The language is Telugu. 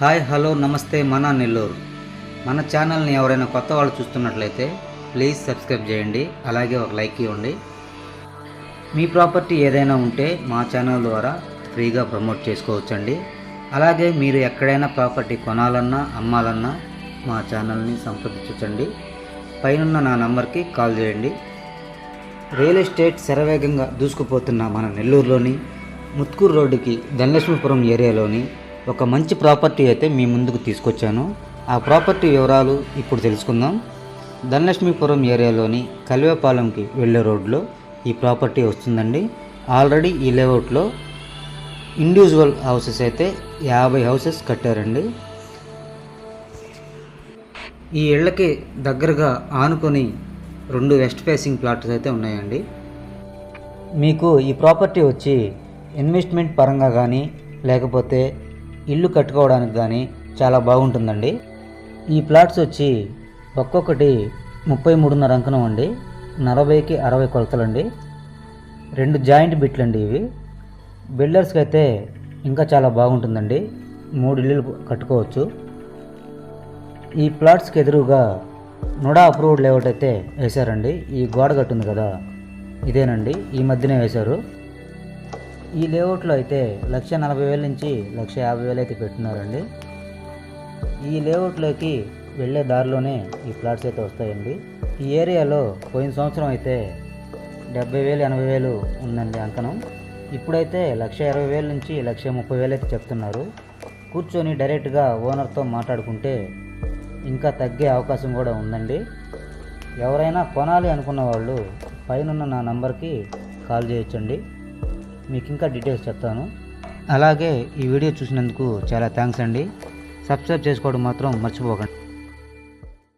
హాయ్ హలో నమస్తే మన నెల్లూరు. మన ఛానల్ని ఎవరైనా కొత్త వాళ్ళు చూస్తున్నట్లయితే ప్లీజ్ సబ్స్క్రైబ్ చేయండి అలాగే ఒక లైక్ ఇవ్వండి. మీ ప్రాపర్టీ ఏదైనా ఉంటే మా ఛానల్ ద్వారా ఫ్రీగా ప్రమోట్ చేసుకోవచ్చండి. అలాగే మీరు ఎక్కడైనా ప్రాపర్టీ కొనాలన్నా అమ్మాలన్నా మా ఛానల్ని సంప్రదించండి. పైనున్న నా నంబర్కి కాల్ చేయండి. రియల్ ఎస్టేట్ శరవేగంగా దూసుకుపోతున్న మన నెల్లూరులోని ముత్కూరు రోడ్డుకి ధనలక్ష్మీపురం ఏరియాలోని ఒక మంచి ప్రాపర్టీ అయితే మీ ముందుకు తీసుకొచ్చాను. ఆ ప్రాపర్టీ వివరాలు ఇప్పుడు తెలుసుకుందాం. ధనలక్ష్మీపురం ఏరియాలోని కల్వేపాలెంకి వెళ్ళే రోడ్లో ఈ ప్రాపర్టీ వస్తుందండి. ఆల్రెడీ ఈ లేఅవుట్లో ఇండివిజువల్ హౌసెస్ అయితే యాభై హౌసెస్ కట్టారండి. ఈ ఇళ్ళకి దగ్గరగా ఆనుకొని రెండు వెస్ట్ ఫేసింగ్ ప్లాట్స్ అయితే ఉన్నాయండి. మీకు ఈ ప్రాపర్టీ వచ్చి ఇన్వెస్ట్మెంట్ పరంగా కానీ లేకపోతే ఇల్లు కట్టుకోవడానికి కానీ చాలా బాగుంటుందండి. ఈ ప్లాట్స్ వచ్చి ఒక్కొక్కటి ముప్పై మూడున్నర అంకణం అండి నలభైకి అరవై కొలతలండి. రెండు జాయింట్ బిట్లు అండి ఇవి బిల్డర్స్కి అయితే ఇంకా చాలా బాగుంటుందండి. మూడు ఇల్లులు కట్టుకోవచ్చు. ఈ ప్లాట్స్కి ఎదురుగా నుడా అప్రూవ్డ్ లేఅవుట్ అయితే వేశారండి. ఈ గోడ కట్టుంది కదా ఇదేనండి. ఈ మధ్యనే వేశారు. ఈ లేఅవుట్లో అయితే లక్ష నలభై వేల నుంచి లక్ష యాభై వేలు అయితే పెట్టున్నారండి. ఈ లేఅవుట్లోకి వెళ్ళే దారిలోనే ఈ ప్లాట్స్ అయితే వస్తాయండి. ఈ ఏరియాలో పోయిన సంవత్సరం అయితే డెబ్బై వేలు ఎనభై వేలు ఉందండి అంకనం ఇప్పుడైతే లక్ష ఇరవై వేల నుంచి లక్ష ముప్పై వేలు అయితే చెప్తున్నారు. కూర్చొని డైరెక్ట్గా ఓనర్తో మాట్లాడుకుంటే ఇంకా తగ్గే అవకాశం కూడా ఉందండి. ఎవరైనా కొనాలి అనుకున్న వాళ్ళు పైన నా నంబర్కి కాల్ చేయొచ్చండి. మీకు ఇంకా డీటెయిల్స్ చెప్తాను. అలాగే ఈ వీడియో చూసినందుకు చాలా థ్యాంక్స్ అండి. సబ్స్క్రైబ్ చేసుకోవడం మాత్రం మర్చిపోకండి.